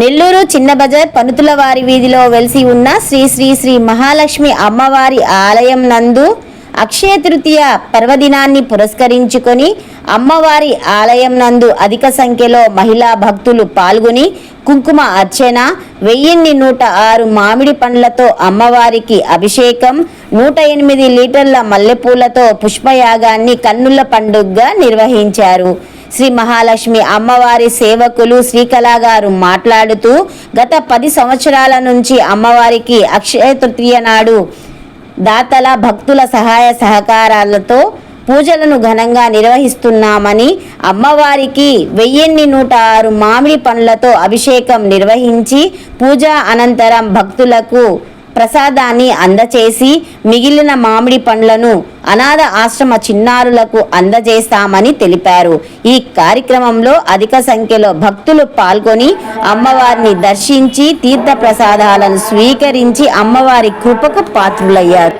నెల్లూరు చిన్న బజార్ పనుతుల వారి వీధిలో వెలిసి ఉన్న శ్రీ శ్రీ శ్రీ మహాలక్ష్మి అమ్మవారి ఆలయం నందు అక్షయ తృతీయ పర్వదినాన్ని పురస్కరించుకొని అమ్మవారి ఆలయం నందు అధిక సంఖ్యలో మహిళా భక్తులు పాల్గొని కుంకుమ అర్చన వెయ్యిన్ని నూట ఆరు మామిడి పండ్లతో అమ్మవారికి అభిషేకం నూట ఎనిమిది లీటర్ల మల్లెపూలతో పుష్పయాగాన్ని కన్నుల పండుగగా నిర్వహించారు. శ్రీ మహాలక్ష్మి అమ్మవారి సేవకులు శ్రీకళా గారు మాట్లాడుతూ గత పది సంవత్సరాల నుంచి అమ్మవారికి అక్షయ తృతీయ నాడు దాతల భక్తుల సహాయ సహకారాలతో పూజలను ఘనంగా నిర్వహిస్తున్నామని అమ్మవారికి వెయ్యిన్ని నూట ఆరు మామిడి పండ్లతో అభిషేకం నిర్వహించి పూజ అనంతరం భక్తులకు ప్రసాదాన్ని అందచేసి మిగిలిన మామిడి పండ్లను అనాథ ఆశ్రమ చిన్నారులకు అందజేస్తామని తెలిపారు ఈ కార్యక్రమంలో అధిక సంఖ్యలో భక్తులు పాల్గొని అమ్మవారిని దర్శించి తీర్థ ప్రసాదాలను స్వీకరించి అమ్మవారి కృపకు పాత్రులయ్యారు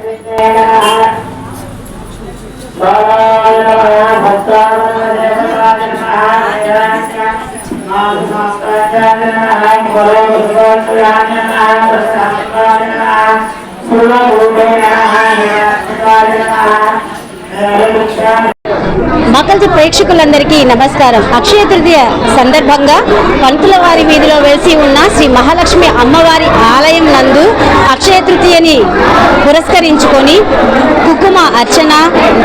మకల్చి ప్రేక్షకులందరికీ నమస్కారం. అక్షయ తృతీయ సందర్భంగా పంతుల వారి వీధిలో వెలిసి ఉన్న శ్రీ మహాలక్ష్మి అమ్మవారి ఆలయం నందు అక్షయ తృతీయని పురస్కరించుకొని కుంకుమ అర్చన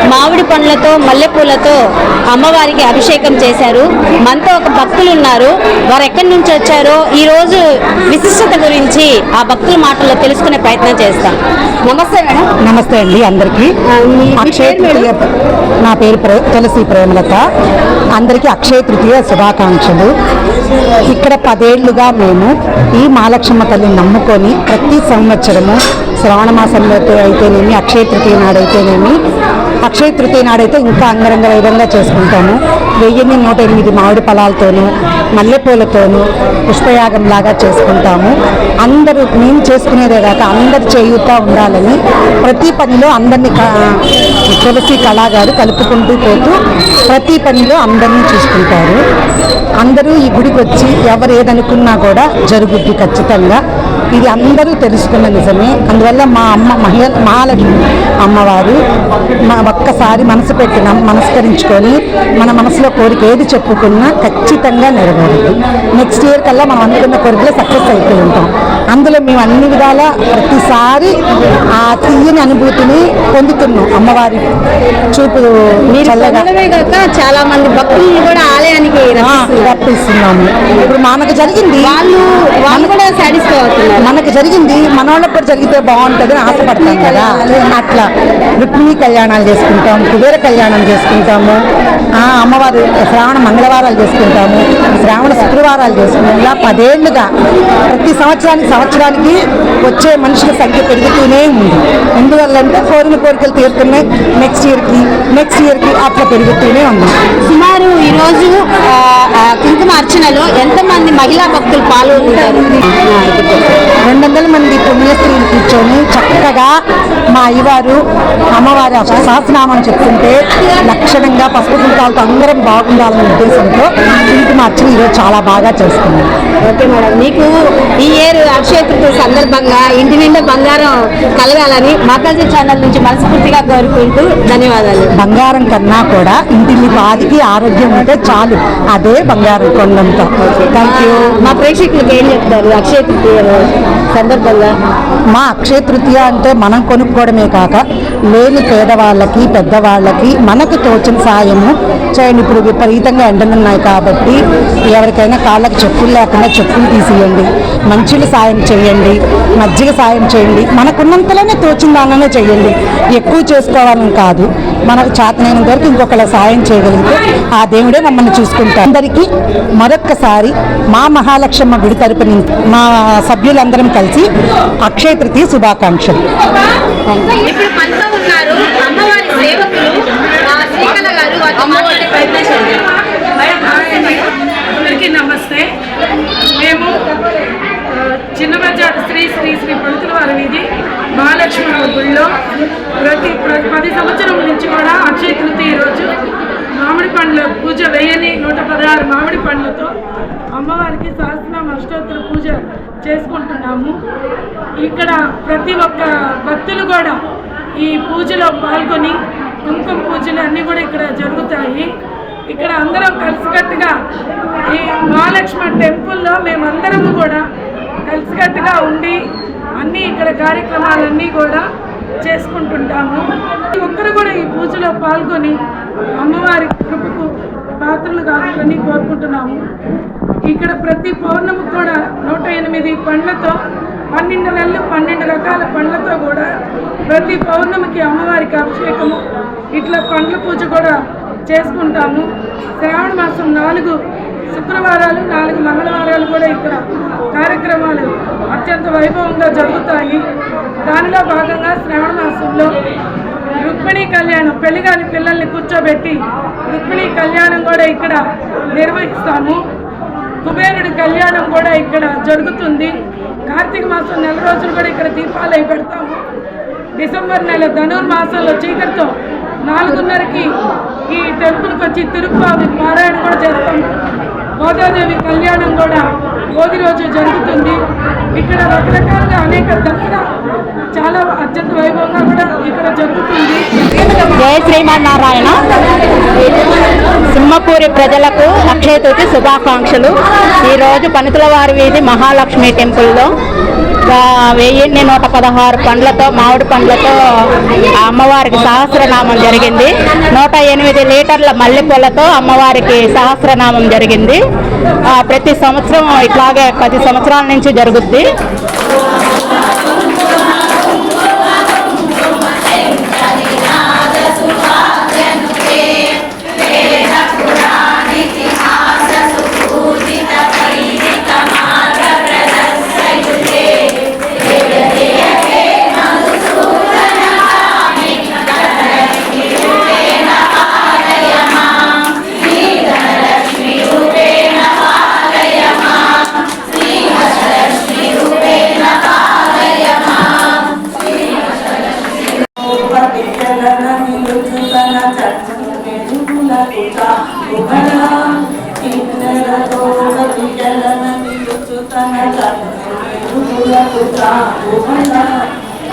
మామిడి పండ్లతో మల్లెపూలతో అమ్మవారికి అభిషేకం చేశారు. మనతో ఒక భక్తులు ఉన్నారు. వారు ఎక్కడి నుంచి వచ్చారో ఈ రోజు విశిష్టత గురించి ఆ భక్తుల మాటల్లో తెలుసుకునే ప్రయత్నం చేస్తాం. నమస్తే మేడం. నమస్తే అండి అందరికీ. నా పేరు ప్రే- తులసి ప్రేమలత. అందరికీ అక్షయ తృతీయ శుభాకాంక్షలు. ఇక్కడ పదేళ్ళుగా మేము ఈ మహాలక్ష్మ తల్లిని నమ్ముకొని ప్రతి సంవత్సరము శ్రావణ మాసంలో అయితేనేమి అక్షయ తృతీయ నాడైతేనేమి అక్షయ తృతీయ నాడైతే ఇంకా అంగరంగ వైభవంగా చేసుకుంటాము. వెయ్యిన్ని నూట ఎనిమిది మామిడి ఫలాలతోనూ మల్లెపూలతోనూ పుష్పయాగం లాగా చేసుకుంటాము. అందరూ మేము చేసుకునేదే కాక అందరు చేయుతా ఉండాలని ప్రతి పనిలో అందరినీ తులసి కళాగారు కలుపుకుంటూ పోతూ ప్రతి పనిలో అందరినీ చూసుకుంటారు. అందరూ ఈ గుడికి వచ్చి ఎవరు ఏదనుకున్నా కూడా జరుగుద్ది ఖచ్చితంగా. ఇది అందరూ తెలుసుకున్న నిజమే. అందువల్ల మా అమ్మ మహిళ మహాలక్ష్మి అమ్మవారు మా ఒక్కసారి మనసు పెట్టి నమ్- నమస్కరించుకొని మన మనసులో కోరిక ఏది చెప్పుకున్నా ఖచ్చితంగా నెరవేరుతుంది నెక్స్ట్ ఇయర్ కల్లా మనం అనుకున్న కోరికలో సక్సెస్ అయిపోయి ఉంటాం. అందులో మేము అన్ని విధాల ప్రతిసారి ఆ తీయని అనుభూతిని పొందుతున్నాం. అమ్మవారి చూపు చాలా మంది భక్తులను కూడా ఆలయానికి. రప్పిస్తున్నాము. ఇప్పుడు మనకు జరిగింది. వాళ్ళు వాళ్ళు కూడా సాటిస్ఫై అవుతున్నారు. మనకు జరిగింది మన వాళ్ళకి కూడా జరిగితే బాగుంటుంది అని ఆశపడతాం కదా. అట్లా రుక్మిణి కళ్యాణాలు చేసుకుంటాం కుబేర కళ్యాణం చేసుకుంటాము అమ్మవారు శ్రావణ మంగళవారాలు చేసుకుంటాము శ్రావణ శుక్రవారాలు చేసుకుంటాం ఇలా పదేళ్ళుగా ప్రతి సంవత్సరానికి సంవత్సరానికి వచ్చే మనుషుల సంఖ్య పెరుగుతూనే ఉంది. ఎందువల్లంటే కోరిన కోరికలు తీరుతున్నాయి. నెక్స్ట్ ఇయర్కి నెక్స్ట్ ఇయర్కి అట్లా పెరుగుతూనే ఉంది. సుమారు ఈరోజు అర్చనలో ఎంత మంది మహిళా భక్తులు పాల్గొంటారు? రెండు వందల మంది పుణ్యస్త్రీలు కూర్చొని చక్కగా మా అయ్యవారు అమ్మవారి సహస్రనామం చెప్తుంటే లక్షణంగా పసుపు కుంకాలతో అందరం బాగుండాలనే ఉద్దేశంతో ఇంటి మార్చిన ఈరోజు చాలా బాగా చేస్తున్నాం ఓకే మేడం. మీకు ఈ ఇయర్ అక్షయ తృతీయ సందర్భంగా ఇంటి నిండా బంగారం కలగాలని మాతాజీ ఛానల్ నుంచి మనస్ఫూర్తిగా కోరుకుంటూ ధన్యవాదాలు. బంగారం కన్నా కూడా ఇంటిని బాధికి ఆరోగ్యం ఉంటే చాలు. అదే బంగారం. కొండంతో థ్యాంక్ యూ మా ప్రేక్షకులకు ఏం చెప్తారు? అక్షయ తృతీయ సందర్భంగా? మా అక్షయ తృతీయ అంటే మనం కొనుక్కోవడమే కాక లేని పేదవాళ్ళకి పెద్దవాళ్ళకి మనకు తోచిన సాయము. చేయండి ఇప్పుడు విపరీతంగా ఎండలు ఉన్నాయి కాబట్టి ఎవరికైనా కాళ్ళకి చెప్పులు లేకుండా చెప్పులు తీసేయండి. మంచులు సాయం చేయండి. మజ్జిగ సాయం చేయండి. మనకున్నంతలోనే తోచిన దానిలోనే చేయండి. ఎక్కువ చేసుకోవాలని కాదు. మనకు చేతనైనంత వరకు ఇంకొకళ్ళ సాయం చేయగలిగితే ఆ దేవుడే మమ్మల్ని చూసుకుంటాం అందరికీ మరొక్కసారి మా మహాలక్ష్మ గుడి తరపున మా సభ్యులందరం కలిసి అక్షయ తృతీయ శుభాకాంక్షలు. అందరికీ నమస్తే. మేము చిన్న బజార్ శ్రీ శ్రీ శ్రీ పంతుల వారి వీధి మహాలక్ష్మి గుళ్ళో ప్రతి ప్ర- పది సంవత్సరం నుంచి కూడా అక్షయ తృతీయ రోజు మామిడి మామిడి పండ్ల పూజ వేయని నూట పదహారు మామిడి పండ్లతో అమ్మవారికి సహస్రనామ అష్టోత్తర పూజ చేసుకుంటున్నాము. ఇక్కడ ప్రతి ఒక్క భక్తులు కూడా ఈ పూజలో పాల్గొని కుంకుమ పూజలు అన్నీ కూడా ఇక్కడ జరుగుతాయి. ఇక్కడ అందరం కలిసికట్టుగా ఈ మహాలక్ష్మి టెంపుల్లో మేమందరము కూడా కలిసికట్టుగా ఉండి అన్నీ ఇక్కడ కార్యక్రమాలన్నీ కూడా చేసుకుంటుంటాము. ప్రతి ఒక్కరు కూడా ఈ పూజలో పాల్గొని అమ్మవారి కృపకు పాత్రలు కావాలని కోరుకుంటున్నాము. ఇక్కడ ప్రతి పౌర్ణమి కూడా నూట ఎనిమిది పండ్లతో పన్నెండు నెలలు పన్నెండు రకాల పండ్లతో కూడా ప్రతి పౌర్ణమికి అమ్మవారికి అభిషేకము ఇట్లా పండ్ల పూజ కూడా చేసుకుంటాము. శ్రావణ మాసం నాలుగు శుక్రవారాలు నాలుగు మంగళవారాలు కూడా ఇక్కడ కార్యక్రమాలు అత్యంత వైభవంగా జరుగుతాయి. దానిలో భాగంగా శ్రావణ మాసంలో రుక్మిణీ కళ్యాణం పెళ్ళిగాని పిల్లల్ని కూర్చోబెట్టి రుక్మిణీ కళ్యాణం కూడా ఇక్కడ నిర్వహిస్తాము. కుబేరుడి కళ్యాణం కూడా ఇక్కడ జరుగుతుంది. కార్తీక మాసం నెల రోజులు కూడా ఇక్కడ దీపాలు అవి పెడతాము. డిసెంబర్ నెల ధనుర్మాసంలో చీకటితో నాలుగున్నరకి ఈ టెంపుల్కి వచ్చి తిరుపతి పారాయణ కూడా చేస్తాము. గోదాదేవి కళ్యాణం కూడా భోగి రోజు జరుగుతుంది. ఇక్కడ రకరకాలుగా అనేక దసరా చాలా అత్యంత వైభవంగా కూడా ఇక్కడ జరుగుతుంది. జయ శ్రీమన్నారాయణ. సింహపూరి ప్రజలకు అక్షయ తృతి శుభాకాంక్షలు. ఈరోజు పనితులవారి వీధి మహాలక్ష్మి టెంపుల్లో వెయ్యిన్ని నూట పదహారు పండ్లతో మామిడి పండ్లతో అమ్మవారికి సహస్రనామం జరిగింది. నూట ఎనిమిది లీటర్ల మల్లెపూలతో అమ్మవారికి సహస్రనామం జరిగింది. ప్రతి సంవత్సరం ఇట్లాగే పది సంవత్సరాల నుంచి జరుగుద్ది.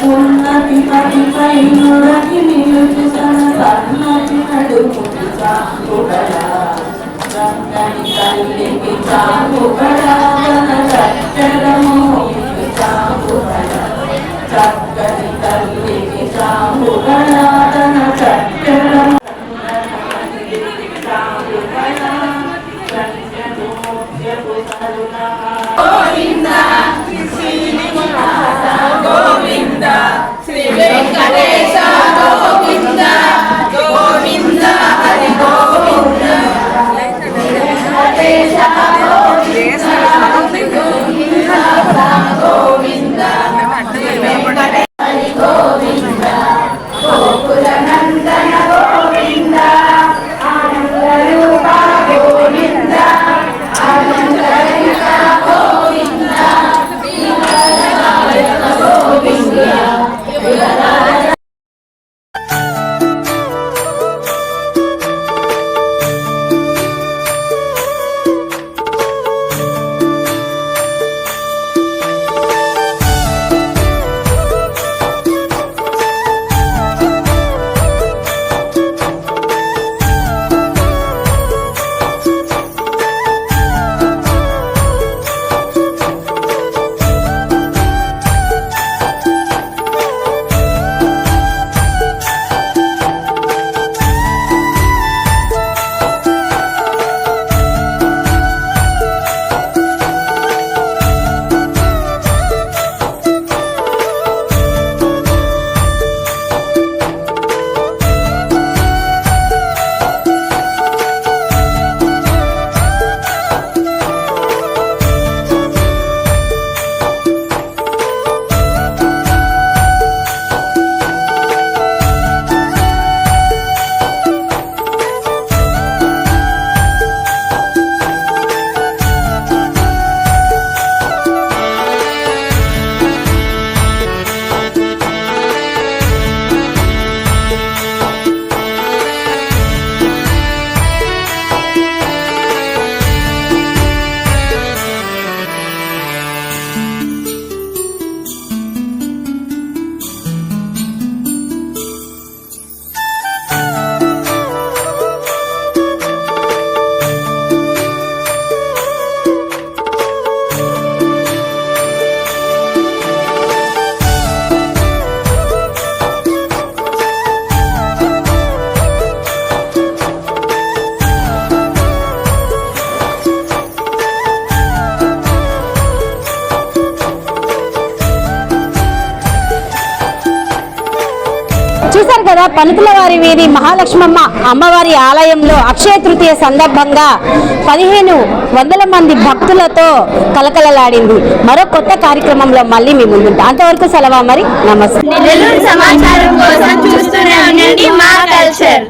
ఉన్నతి పతిపై నురకి సన్నతి తల్లికి చాపుగడా తన చక్కని తల్లికి చాపుగడా తన చూశారు కదా పనుతుల వారి వీధి మహాలక్ష్మమ్మ అమ్మవారి ఆలయంలో అక్షయ తృతీయ సందర్భంగా పదిహేను వందల మంది భక్తులతో కలకలలాడింది. మరో కొత్త కార్యక్రమంలో మళ్ళీ మీ ముందుంటా. అంతవరకు సెలవా మరి? నమస్తే. సమాచారం కోసం చూస్తూనే ఉండండి మా కల్చర్.